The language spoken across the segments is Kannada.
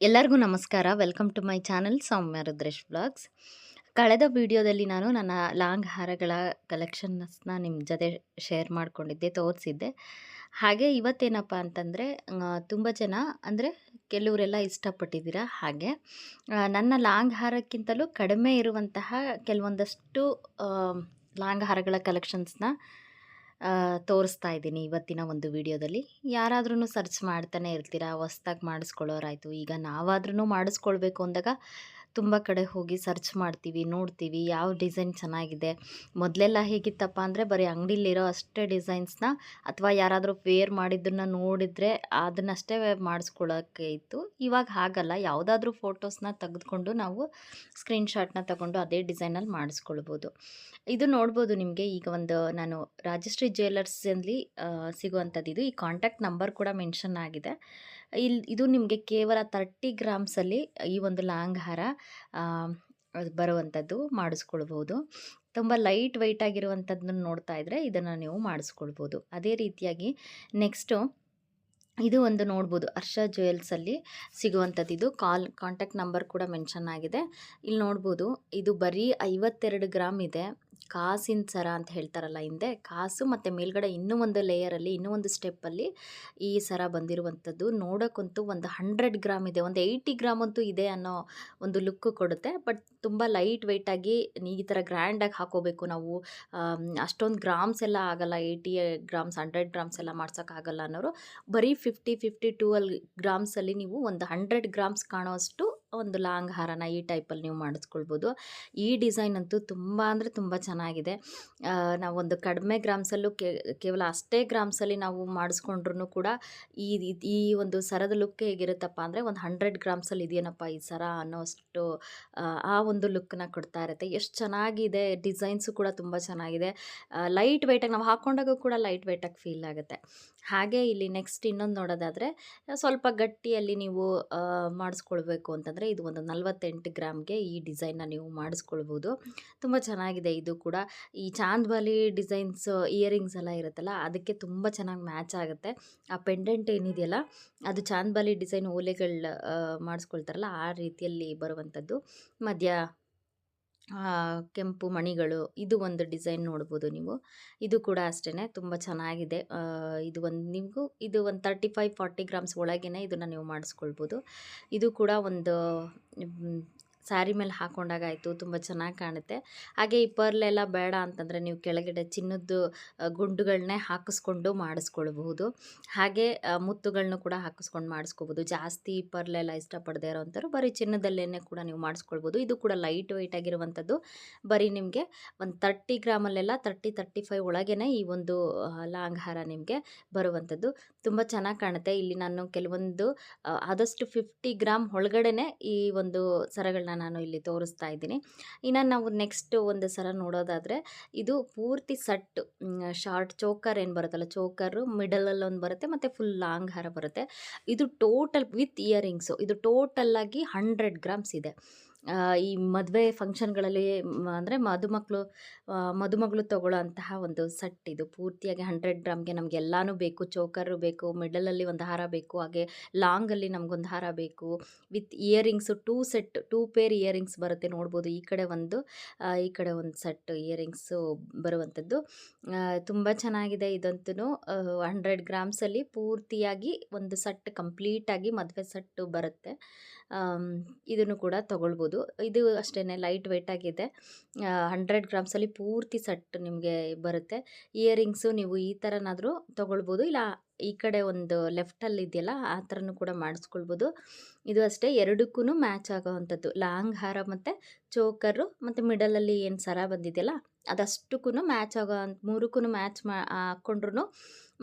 ಎಲ್ಲರಿಗೂ ನಮಸ್ಕಾರ. Welcome to my channel Soumya Rudresh blogs ಕಳೆದ ವಿಡಿಯೋದಲ್ಲಿ ನಾನು ನನ್ನ ಲಾಂಗ್ ಹಾರಗಳ ಕಲೆಕ್ಷನ್ಸ್ನ ನಿಮ್ಮ ಜೊತೆ ಶೇರ್ ಮಾಡಿಕೊಂಡಿದ್ದೆ, ತೋರಿಸಿದ್ದೆ. ಹಾಗೆ ಇವತ್ತೇನಪ್ಪ ಅಂತಂದರೆ ತುಂಬ ಜನ, ಅಂದರೆ ಕೆಲವರೆಲ್ಲ ಇಷ್ಟಪಟ್ಟಿದ್ದೀರಾ ಹಾಗೆ ನನ್ನ ಲಾಂಗ್ ಹಾರಕ್ಕಿಂತಲೂ ಕಡಿಮೆ ಇರುವಂತಹ ಕೆಲವೊಂದಷ್ಟು ಲಾಂಗ್ ಹಾರಗಳ ಕಲೆಕ್ಷನ್ಸ್ನ ತೋರಿಸ್ತಾ ಇದ್ದೀನಿ ಇವತ್ತಿನ ಒಂದು ವಿಡಿಯೋದಲ್ಲಿ. ಯಾರಾದ್ರೂ ಸರ್ಚ್ ಮಾಡ್ತಾನೆ ಇರ್ತೀರಾ, ಹೊಸ್ದಾಗಿ ಮಾಡಿಸ್ಕೊಳ್ಳೋರಾಯಿತು. ಈಗ ನಾವಾದ್ರೂ ಮಾಡಿಸ್ಕೊಳ್ಬೇಕು ಅಂದಾಗ ತುಂಬ ಕಡೆ ಹೋಗಿ ಸರ್ಚ್ ಮಾಡ್ತೀವಿ, ನೋಡ್ತೀವಿ ಯಾವ ಡಿಸೈನ್ ಚೆನ್ನಾಗಿದೆ. ಮೊದಲೆಲ್ಲ ಹೇಗಿತ್ತಪ್ಪ ಅಂದರೆ ಬರೀ ಅಂಗಡಿಲಿರೋ ಅಷ್ಟೇ ಡಿಸೈನ್ಸ್ನ ಅಥವಾ ಯಾರಾದರೂ ವೇರ್ ಮಾಡಿದ್ದನ್ನು ನೋಡಿದರೆ ಅದನ್ನಷ್ಟೇ ಮಾಡಿಸ್ಕೊಳ್ಳೋಕ್ಕೆ ಇತ್ತು. ಇವಾಗ ಹಾಗಲ್ಲ, ಯಾವುದಾದ್ರೂ ಫೋಟೋಸ್ನ ತೆಗೆದುಕೊಂಡು ನಾವು ಸ್ಕ್ರೀನ್ಶಾಟ್ನ ತಗೊಂಡು ಅದೇ ಡಿಸೈನಲ್ಲಿ ಮಾಡಿಸ್ಕೊಳ್ಬೋದು. ಇದು ನೋಡ್ಬೋದು ನಿಮಗೆ, ಈಗ ಒಂದು ನಾನು ರಾಜಶ್ರೀ ಜ್ಯುವೆಲರ್ಸಲ್ಲಿ ಸಿಗುವಂಥದ್ದು ಇದು. ಈ ಕಾಂಟ್ಯಾಕ್ಟ್ ನಂಬರ್ ಕೂಡ ಮೆನ್ಷನ್ ಆಗಿದೆ. ಇಲ್ಲಿ ಇದು ನಿಮಗೆ ಕೇವಲ ತರ್ಟಿ ಗ್ರಾಮ್ಸಲ್ಲಿ ಈ ಒಂದು ಲಾಂಗ್ ಹಾರ ಬರುವಂಥದ್ದು ಮಾಡಿಸ್ಕೊಳ್ಬೋದು. ತುಂಬ ಲೈಟ್ ವೆಯ್ಟ್ ಆಗಿರುವಂಥದ್ದನ್ನು ನೋಡ್ತಾ ಇದ್ದರೆ ಇದನ್ನು ನೀವು ಮಾಡಿಸ್ಕೊಳ್ಬೋದು. ಅದೇ ರೀತಿಯಾಗಿ ನೆಕ್ಸ್ಟು ಇದು ಒಂದು ನೋಡ್ಬೋದು. ಹರ್ಷ ಜ್ಯುವೆಲ್ಸಲ್ಲಿ ಸಿಗುವಂಥದ್ದು ಇದು. ಕಾಲ್ ಕಾಂಟ್ಯಾಕ್ಟ್ ನಂಬರ್ ಕೂಡ ಮೆನ್ಷನ್ ಆಗಿದೆ. ಇಲ್ಲಿ ನೋಡ್ಬೋದು, ಇದು ಬರೀ ಐವತ್ತೆರಡು ಗ್ರಾಮ್ ಇದೆ. ಕಾಸಿನ ಸರ ಅಂತ ಹೇಳ್ತಾರಲ್ಲ ಹಿಂದೆ, ಕಾಸು ಮತ್ತು ಮೇಲ್ಗಡೆ ಇನ್ನೂ ಒಂದು ಲೇಯರಲ್ಲಿ ಇನ್ನೂ ಒಂದು ಸ್ಟೆಪ್ಪಲ್ಲಿ ಈ ಸರ ಬಂದಿರುವಂಥದ್ದು. ನೋಡೋಕ್ಕಂತೂ ಒಂದು ಹಂಡ್ರೆಡ್ ಗ್ರಾಮ್ ಇದೆ, ಒಂದು ಏಯ್ಟಿ ಗ್ರಾಮ್ ಅಂತೂ ಇದೆ ಅನ್ನೋ ಒಂದು ಲುಕ್ ಕೊಡುತ್ತೆ. ಬಟ್ ತುಂಬ ಲೈಟ್ ವೆಯ್ಟಾಗಿ ಈ ಥರ ಗ್ರ್ಯಾಂಡಾಗಿ ಹಾಕೋಬೇಕು ನಾವು. ಅಷ್ಟೊಂದು ಗ್ರಾಮ್ಸ್ ಎಲ್ಲ ಆಗಲ್ಲ ಏಯ್ಟಿ ಗ್ರಾಮ್ಸ್ ಹಂಡ್ರೆಡ್ ಗ್ರಾಮ್ಸ್ ಎಲ್ಲ ಮಾಡ್ಸೋಕ್ಕಾಗಲ್ಲ ಅನ್ನೋರು. ಬರೀ ಫಿಫ್ಟಿ ಫಿಫ್ಟಿ ಟೂವಲ್ ಗ್ರಾಮ್ಸಲ್ಲಿ ನೀವು ಒಂದು ಹಂಡ್ರೆಡ್ ಗ್ರಾಮ್ಸ್ ಕಾಣೋವಷ್ಟು ಒಂದು ಲಾಂಗ್ ಹಾರನ ಈ ಟೈಪಲ್ಲಿ ನೀವು ಮಾಡಿಸ್ಕೊಳ್ಬೋದು. ಈ ಡಿಸೈನ್ ಅಂತೂ ತುಂಬ ಅಂದರೆ ತುಂಬ ಚೆನ್ನಾಗಿದೆ. ನಾವೊಂದು ಕಡಿಮೆ ಗ್ರಾಮ್ಸಲ್ಲೂ ಕೇವಲ ಅಷ್ಟೇ ಗ್ರಾಮ್ಸಲ್ಲಿ ನಾವು ಮಾಡಿಸ್ಕೊಂಡ್ರೂ ಕೂಡ ಈ ಈ- ಒಂದು ಸರದ ಲುಕ್ ಹೇಗಿರುತ್ತಪ್ಪ ಅಂದರೆ ಒಂದು ಹಂಡ್ರೆಡ್ ಗ್ರಾಮ್ಸಲ್ಲಿ ಇದೆಯೇನಪ್ಪ ಈ ಸರ ಅನ್ನೋಷ್ಟು ಆ, ಆ ಒಂದು ಲುಕ್ನ ಕೊಡ್ತಾ ಇರುತ್ತೆ. ಎಷ್ಟು ಚೆನ್ನಾಗಿದೆ ಡಿಸೈನ್ಸು ಕೂಡ ತುಂಬ ಚೆನ್ನಾಗಿದೆ. ಲೈಟ್ ವೆಯ್ಟಾಗಿ ನಾವು ಹಾಕ್ಕೊಂಡಾಗ ಕೂಡ ಲೈಟ್ ವೆಯ್ಟಾಗಿ ಫೀಲ್ ಆಗುತ್ತೆ. ಹಾಗೆ ಇಲ್ಲಿ ನೆಕ್ಸ್ಟ್ ಇನ್ನೊಂದು ನೋಡೋದಾದರೆ ಸ್ವಲ್ಪ ಗಟ್ಟಿಯಲ್ಲಿ ನೀವು ಮಾಡಿಸ್ಕೊಳ್ಬೇಕು ಅಂತಂದರೆ ಇದು ಒಂದು ನಲ್ವತ್ತೆಂಟು ಗ್ರಾಮ್ಗೆ ಈ ಡಿಸೈನ್ನ ನೀವು ಮಾಡಿಸ್ಕೊಳ್ಬೋದು. ತುಂಬ ಚೆನ್ನಾಗಿದೆ ಇದು ಕೂಡ. ಈ ಚಾಂದ್ಬಾಲಿ ಡಿಸೈನ್ಸ್, ಇಯರಿಂಗ್ಸ್ ಎಲ್ಲ ಇರುತ್ತಲ್ಲ, ಅದಕ್ಕೆ ತುಂಬ ಚೆನ್ನಾಗಿ ಮ್ಯಾಚ್ ಆಗುತ್ತೆ. ಆ ಪೆಂಡೆಂಟ್ ಏನಿದೆಯಲ್ಲ, ಅದು ಚಾಂದ್ಬಾಲಿ ಡಿಸೈನ್ ಓಲೆಗಳು ಮಾಡಿಸ್ಕೊಳ್ತಾರಲ್ಲ, ಆ ರೀತಿಯಲ್ಲಿ ಬರುವಂಥದ್ದು. ಮಧ್ಯ ಕೆಂಪು ಮಣಿಗಳು ಇದು ಒಂದು ಡಿಸೈನ್ ನೋಡ್ಬೋದು ನೀವು. ಇದು ಕೂಡ ಅಷ್ಟೇ ತುಂಬ ಚೆನ್ನಾಗಿದೆ. ಇದು ಒಂದು ನಿಮಗೂ ಇದು ಒಂದು ತರ್ಟಿ ಫೈವ್ ಫಾರ್ಟಿ ಗ್ರಾಮ್ಸ್ ಒಳಗೇ ಇದನ್ನು ನೀವು ಮಾಡಿಸ್ಕೊಳ್ಬೋದು. ಇದು ಕೂಡ ಒಂದು ಸ್ಯಾರಿ ಮೇಲೆ ಹಾಕೊಂಡಾಗ ಆಯಿತು, ತುಂಬ ಚೆನ್ನಾಗಿ ಕಾಣುತ್ತೆ. ಹಾಗೆ ಈ ಪರ್ಲೆಲ್ಲ ಬೇಡ ಅಂತಂದರೆ ನೀವು ಕೆಳಗಡೆ ಚಿನ್ನದ್ದು ಗುಂಡುಗಳನ್ನೇ ಹಾಕಿಸ್ಕೊಂಡು ಮಾಡಿಸ್ಕೊಳ್ಬಹುದು. ಹಾಗೆ ಮುತ್ತುಗಳನ್ನು ಕೂಡ ಹಾಕಿಸ್ಕೊಂಡು ಮಾಡಿಸ್ಕೋಬೋದು ಜಾಸ್ತಿ ಪರ್ಲೆಲ್ಲ ಇಷ್ಟಪಡದೆ ಇರೋವಂಥವ್ರು ಬರೀ ಚಿನ್ನದಲ್ಲೇನೆ ಕೂಡ ನೀವು ಮಾಡಿಸ್ಕೊಳ್ಬೋದು ಇದು ಕೂಡ ಲೈಟ್ ವೈಟ್ ಆಗಿರುವಂಥದ್ದು. ಬರೀ ನಿಮಗೆ ಒಂದು ತರ್ಟಿ ಗ್ರಾಮಲ್ಲೆಲ್ಲ ತರ್ಟಿ ತರ್ಟಿ ಫೈವ್ ಒಳಗೇ ಈ ಒಂದು ಲಾಂಗ್ ಹಾರ ನಿಮಗೆ ಬರುವಂಥದ್ದು. ತುಂಬ ಚೆನ್ನಾಗಿ ಕಾಣುತ್ತೆ. ಇಲ್ಲಿ ನಾನು ಕೆಲವೊಂದು ಆದಷ್ಟು ಫಿಫ್ಟಿ ಗ್ರಾಮ್ ಒಳಗಡೆನೆ ಈ ಒಂದು ಸರಗಳನ್ನ ನಾನು ಇಲ್ಲಿ ತೋರಿಸ್ತಾ ಇದ್ದೀನಿ. ಇನ್ನು ನಾವು ನೆಕ್ಸ್ಟ್ ಒಂದು ಸಲ ನೋಡೋದಾದರೆ, ಇದು ಪೂರ್ತಿ ಸಟ್ ಶಾರ್ಟ್ ಚೋಕರ್ ಏನು ಬರುತ್ತಲ್ಲ, ಚೋಕರು ಮಿಡಲಲ್ಲಿ ಒಂದು ಬರುತ್ತೆ, ಮತ್ತು ಫುಲ್ ಲಾಂಗ್ ಹಾರ ಬರುತ್ತೆ. ಇದು ಟೋಟಲ್ ವಿತ್ ಇಯರಿಂಗ್ಸು ಇದು ಟೋಟಲ್ಲಾಗಿ ಹಂಡ್ರೆಡ್ ಗ್ರಾಮ್ಸ್ ಇದೆ. ಈ ಮದುವೆ ಫಂಕ್ಷನ್ಗಳಲ್ಲಿ ಅಂದರೆ ಮದುಮಕ್ಕಳು ಮದುಮಗಳು ತಗೊಳ್ಳೋ ಅಂತಹ ಒಂದು ಸೆಟ್ ಇದು. ಪೂರ್ತಿಯಾಗಿ ಹಂಡ್ರೆಡ್ ಗ್ರಾಮ್ಗೆ ನಮ್ಗೆ ಎಲ್ಲಾನು ಬೇಕು. ಚೋಕರು ಬೇಕು, ಮಿಡಲಲ್ಲಿ ಒಂದು ಹಾರ ಬೇಕು, ಹಾಗೆ ಲಾಂಗಲ್ಲಿ ನಮಗೊಂದು ಹಾರ ಬೇಕು. With earrings two set, two pair earrings ಬರುತ್ತೆ ನೋಡ್ಬೋದು. ಈ ಕಡೆ ಒಂದು ಈ ಕಡೆ ಒಂದು ಸೆಟ್ ಇಯರಿಂಗ್ಸು ಬರುವಂಥದ್ದು. ತುಂಬ ಚೆನ್ನಾಗಿದೆ ಇದಂತೂ. ಹಂಡ್ರೆಡ್ ಗ್ರಾಮ್ಸಲ್ಲಿ ಪೂರ್ತಿಯಾಗಿ ಒಂದು ಸೆಟ್ ಕಂಪ್ಲೀಟಾಗಿ ಮದುವೆ ಸೆಟ್ಟು ಬರುತ್ತೆ. ಇದನ್ನು ಕೂಡ ತಗೊಳ್ಬೋದು. ಇದು ಅಷ್ಟೇ ಲೈಟ್ ವೆಯ್ಟ್ ಆಗಿದೆ. ಹಂಡ್ರೆಡ್ ಗ್ರಾಮ್ಸಲ್ಲಿ ಪೂರ್ತಿ ಸೆಟ್ ನಿಮಗೆ ಬರುತ್ತೆ. ಇಯರಿಂಗ್ಸು ನೀವು ಈ ಥರನಾದರೂ ತೊಗೊಳ್ಬೋದು. ಇಲ್ಲ, ಈ ಕಡೆ ಒಂದು ಲೆಫ್ಟಲ್ಲಿ ಇದೆಯಲ್ಲ ಆ ಥರನೂ ಕೂಡ ಮಾಡಿಸ್ಕೊಳ್ಬೋದು. ಇದು ಅಷ್ಟೇ ಎರಡಕ್ಕೂ ಮ್ಯಾಚ್ ಆಗೋವಂಥದ್ದು. ಲಾಂಗ್ ಹಾರ ಮತ್ತು ಚೋಕರು ಮತ್ತು ಮಿಡಲಲ್ಲಿ ಏನು ಸರ ಬಂದಿದೆಯಲ್ಲ ಅದಷ್ಟಕ್ಕೂ ಮ್ಯಾಚ್ ಆಗೋ ಮೂರಕ್ಕೂ ಮ್ಯಾಚ್ ಮಾ ಹಾಕ್ಕೊಂಡ್ರು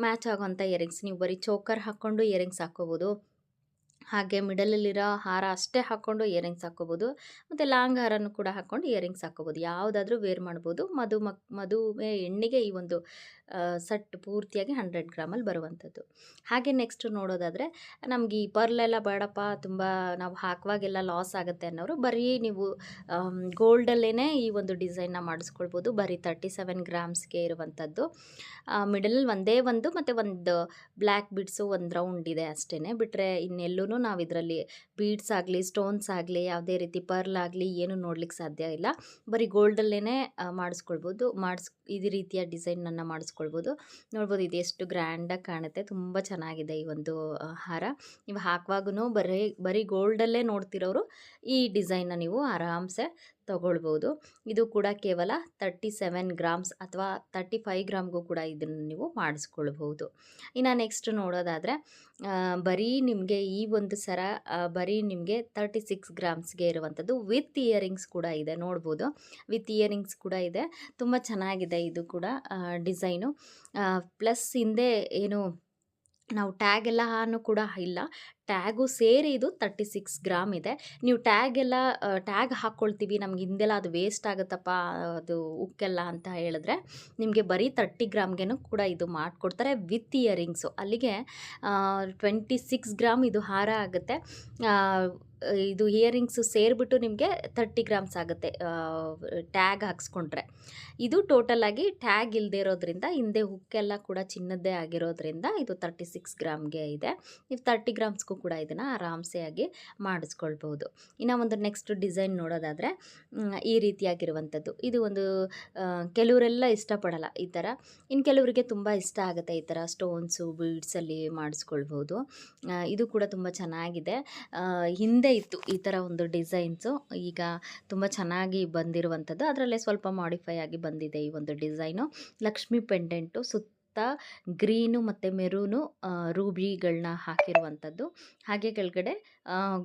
ಮ್ಯಾಚ್ ಆಗೋವಂಥ ಇಯರಿಂಗ್ಸ್. ನೀವು ಬರೀ ಚೋಕರ್ ಹಾಕ್ಕೊಂಡು ಇಯರಿಂಗ್ಸ್ ಹಾಕ್ಕೋಬೋದು. ಹಾಗೆ ಮಿಡಲಲ್ಲಿರೋ ಹಾರ ಅಷ್ಟೇ ಹಾಕ್ಕೊಂಡು ಇಯರಿಂಗ್ಸ್ ಹಾಕ್ಕೋಬೋದು. ಮತ್ತು ಲಾಂಗ್ ಹಾರನೂ ಕೂಡ ಹಾಕ್ಕೊಂಡು ಇಯರಿಂಗ್ಸ್ ಹಾಕ್ಕೋಬೋದು. ಯಾವುದಾದ್ರೂ ವೇರ್ ಮಾಡ್ಬೋದು. ಮಧು ಮಕ್ ಮದುವೆ ಹೆಣ್ಣಿಗೆ ಈ ಒಂದು ಸೆಟ್ ಪೂರ್ತಿಯಾಗಿ ಹಂಡ್ರೆಡ್ ಗ್ರಾಮಲ್ಲಿ ಬರುವಂಥದ್ದು. ಹಾಗೆ ನೆಕ್ಸ್ಟ್ ನೋಡೋದಾದರೆ ನಮಗೆ ಈ ಪರ್ಲೆಲ್ಲ ಬೇಡಪ್ಪ, ತುಂಬ ನಾವು ಹಾಕುವಾಗೆಲ್ಲ ಲಾಸ್ ಆಗುತ್ತೆ ಅನ್ನೋರು ಬರೀ ನೀವು ಗೋಲ್ಡಲ್ಲೇ ಈ ಒಂದು ಡಿಸೈನ್ನ ಮಾಡಿಸ್ಕೊಳ್ಬೋದು. ಬರೀ ತರ್ಟಿ ಸೆವೆನ್ ಗ್ರಾಮ್ಸ್ಗೆ ಇರುವಂಥದ್ದು ಮಿಡಲಲ್ಲಿ ಒಂದೇ ಒಂದು, ಮತ್ತು ಒಂದು ಬ್ಲ್ಯಾಕ್ ಬಿಡ್ಸು ಒಂದು ರೌಂಡ್ ಇದೆ ಅಷ್ಟೇ ಬಿಟ್ಟರೆ ಇನ್ನೆಲ್ಲೂ ನಾವು ಇದರಲ್ಲಿ ಬೀಡ್ಸ್ ಆಗಲಿ, ಸ್ಟೋನ್ಸ್ ಆಗಲಿ, ಯಾವುದೇ ರೀತಿ ಪರ್ಲ್ ಆಗಲಿ ಏನು ನೋಡ್ಲಿಕ್ಕೆ ಸಾಧ್ಯ ಇಲ್ಲ. ಬರೀ ಗೋಲ್ಡಲ್ಲೇ ಮಾಡಿಸ್ಕೊಳ್ಬೋದು. ಮಾಡಿಸ್, ಇದೇ ರೀತಿಯ ಡಿಸೈನನ್ನು ಮಾಡಿಸ್ಕೊಳ್ಬೋದು. ನೋಡ್ಬೋದು ಇದು ಎಷ್ಟು ಗ್ರ್ಯಾಂಡಾಗಿ ಕಾಣುತ್ತೆ. ತುಂಬ ಚೆನ್ನಾಗಿದೆ ಈ ಒಂದು ಹಾರ. ನೀವು ಹಾಕುವಾಗೂ ಬರೀ ಬರೀ ಗೋಲ್ಡಲ್ಲೇ ನೋಡ್ತಿರೋರು ಈ ಡಿಸೈನ್ನ ನೀವು ಆರಾಮ್ಸೆ ತಗೊಳ್ಬೋದು. ಇದು ಕೂಡ ಕೇವಲ ತರ್ಟಿ ಸೆವೆನ್ ಗ್ರಾಮ್ಸ್ ಅಥವಾ ತರ್ಟಿ ಫೈವ್ ಗ್ರಾಮ್ಗೂ ಕೂಡ ಇದನ್ನು ನೀವು ಮಾಡಿಸ್ಕೊಳ್ಬೋದು ಇನ್ನು ನೆಕ್ಸ್ಟ್ ನೋಡೋದಾದರೆ ಬರೀ ನಿಮಗೆ ಈ ಒಂದು ಸರ ಬರೀ ನಿಮಗೆ ತರ್ಟಿ ಸಿಕ್ಸ್ ಗ್ರಾಮ್ಸ್ಗೆ ಇರುವಂಥದ್ದು ವಿತ್ ಇಯರಿಂಗ್ಸ್ ಕೂಡ ಇದೆ. ನೋಡ್ಬೋದು. ವಿತ್ ಇಯರಿಂಗ್ಸ್ ಕೂಡ ಇದೆ. ತುಂಬ ಚೆನ್ನಾಗಿದೆ ಇದು ಕೂಡ ಡಿಸೈನು. ಪ್ಲಸ್ ಹಿಂದೆ ಏನು ನಾವು ಟ್ಯಾಗ್ ಎಲ್ಲ ಕೂಡ ಇಲ್ಲ. ಟ್ಯಾಗು ಸೇರಿ ಇದು ತರ್ಟಿ ಸಿಕ್ಸ್ ಗ್ರಾಮ್ ಇದೆ. ನೀವು ಟ್ಯಾಗ್ ಎಲ್ಲ ಟ್ಯಾಗ್ ಹಾಕ್ಕೊಳ್ತೀವಿ ನಮ್ಗೆ ಹಿಂದೆಲ್ಲ ಅದು ವೇಸ್ಟ್ ಆಗುತ್ತಪ್ಪ, ಅದು ಉಕ್ಕೆಲ್ಲ ಅಂತ ಹೇಳಿದ್ರೆ ನಿಮಗೆ ಬರೀ ತರ್ಟಿ ಗ್ರಾಮ್ಗೇನು ಕೂಡ ಇದು ಮಾಡಿಕೊಡ್ತಾರೆ ವಿತ್ ಇಯರಿಂಗ್ಸು ಅಲ್ಲಿಗೆ ಟ್ವೆಂಟಿ ಸಿಕ್ಸ್ ಗ್ರಾಮ್ ಇದು ಹಾರ ಆಗುತ್ತೆ. ಇದು ಇಯರಿಂಗ್ಸು ಸೇರಿಬಿಟ್ಟು ನಿಮಗೆ ತರ್ಟಿ ಗ್ರಾಮ್ಸ್ ಆಗುತ್ತೆ ಟ್ಯಾಗ್ ಹಾಕ್ಸ್ಕೊಂಡ್ರೆ. ಇದು ಟೋಟಲಾಗಿ ಟ್ಯಾಗ್ ಇಲ್ಲದೆ ಇರೋದ್ರಿಂದ ಹಿಂದೆ ಹುಕ್ಕೆಲ್ಲ ಕೂಡ ಚಿನ್ನದ್ದೇ ಆಗಿರೋದ್ರಿಂದ ಇದು ತರ್ಟಿ ಸಿಕ್ಸ್ ಗ್ರಾಮ್ಗೆ ಇದೆ. ನೀವು ತರ್ಟಿ ಗ್ರಾಮ್ಸ್ಗೂ ಕೂಡ ಇದನ್ನು ಆರಾಮ್ಸೆ ಆಗಿ ಮಾಡಿಸ್ಕೊಳ್ಬೋದು. ಇನ್ನು ಒಂದು ನೆಕ್ಸ್ಟ್ ಡಿಸೈನ್ ನೋಡೋದಾದರೆ ಈ ರೀತಿಯಾಗಿರುವಂಥದ್ದು. ಇದು ಒಂದು ಕೆಲವರೆಲ್ಲ ಇಷ್ಟಪಡಲ್ಲ ಈ ಥರ. ಇನ್ನು ಕೆಲವರಿಗೆ ತುಂಬ ಇಷ್ಟ ಆಗುತ್ತೆ ಈ ಥರ ಸ್ಟೋನ್ಸು ಬೀಡ್ಸಲ್ಲಿ ಮಾಡಿಸ್ಕೊಳ್ಬೋದು. ಇದು ಕೂಡ ತುಂಬ ಚೆನ್ನಾಗಿದೆ. ಆ, ಹಿಂದೆ ಇತ್ತು ಈ ಥರ ಒಂದು ಡಿಸೈನ್ಸು. ಈಗ ತುಂಬ ಚೆನ್ನಾಗಿ ಬಂದಿರುವಂಥದ್ದು. ಅದರಲ್ಲೇ ಸ್ವಲ್ಪ ಮಾಡಿಫೈ ಆಗಿ ಬಂದಿದೆ ಈ ಒಂದು ಡಿಸೈನು. ಲಕ್ಷ್ಮಿ ಪೆಂಡೆಂಟು ಸುತ್ತ ಗ್ರೀನು ಮತ್ತು ಮೆರೂನು ರೂಬಿಗಳನ್ನ ಹಾಕಿರುವಂಥದ್ದು. ಹಾಗೆ ಕೆಳಗಡೆ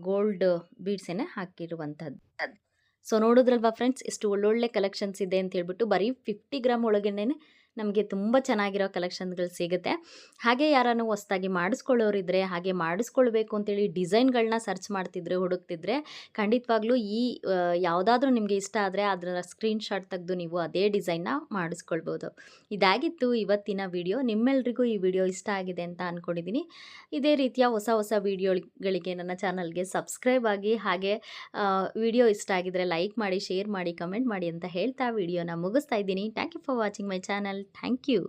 ಗೋಲ್ಡ್ ಬೀಡ್ಸೇನೆ ಹಾಕಿರುವಂಥದ್ದು. ಸೊ ನೋಡಿದ್ರಲ್ವಾ ಫ್ರೆಂಡ್ಸ್ ಇಷ್ಟು ಒಳ್ಳೊಳ್ಳೆ ಕಲೆಕ್ಷನ್ಸ್ ಇದೆ ಅಂತ ಹೇಳ್ಬಿಟ್ಟು ಬರೀ ಫಿಫ್ಟಿ ಗ್ರಾಮ್ ಒಳಗೇನೆ ನಮಗೆ ತುಂಬ ಚೆನ್ನಾಗಿರೋ ಕಲೆಕ್ಷನ್ಗಳು ಸಿಗುತ್ತೆ. ಹಾಗೆ ಯಾರನ್ನು ಹೊಸ್ದಾಗಿ ಮಾಡಿಸ್ಕೊಳ್ಳೋರಿದ್ರೆ, ಹಾಗೆ ಮಾಡಿಸ್ಕೊಳ್ಬೇಕು ಅಂತೇಳಿ ಡಿಸೈನ್ಗಳನ್ನ ಸರ್ಚ್ ಮಾಡ್ತಿದ್ರೆ, ಹುಡುಕ್ತಿದ್ರೆ, ಖಂಡಿತವಾಗ್ಲೂ ಈ ಯಾವುದಾದ್ರೂ ನಿಮಗೆ ಇಷ್ಟ ಆದರೆ ಅದರ ಸ್ಕ್ರೀನ್ಶಾಟ್ ತೆಗೆದು ನೀವು ಅದೇ ಡಿಸೈನ್ನ ಮಾಡಿಸ್ಕೊಳ್ಬೋದು. ಇದಾಗಿತ್ತು ಇವತ್ತಿನ ವಿಡಿಯೋ ನಿಮ್ಮೆಲ್ರಿಗೂ ಈ ವಿಡಿಯೋ ಇಷ್ಟ ಆಗಿದೆ ಅಂತ ಅಂದ್ಕೊಂಡಿದ್ದೀನಿ ಇದೇ ರೀತಿಯ ಹೊಸ ಹೊಸ ವಿಡಿಯೋಗಳಿಗೆ ನನ್ನ ಚಾನಲ್ಗೆ ಸಬ್ಸ್ಕ್ರೈಬ್ ಆಗಿ, ಹಾಗೆ ವಿಡಿಯೋ ಇಷ್ಟ ಆಗಿದ್ರೆ ಲೈಕ್ ಮಾಡಿ ಶೇರ್ ಮಾಡಿ ಕಮೆಂಟ್ ಮಾಡಿ ಅಂತ ಹೇಳ್ತಾ ವಿಡಿಯೋನ ಮುಗಿಸ್ತಾ ಇದ್ದೀನಿ. Thank you for watching my channel thank you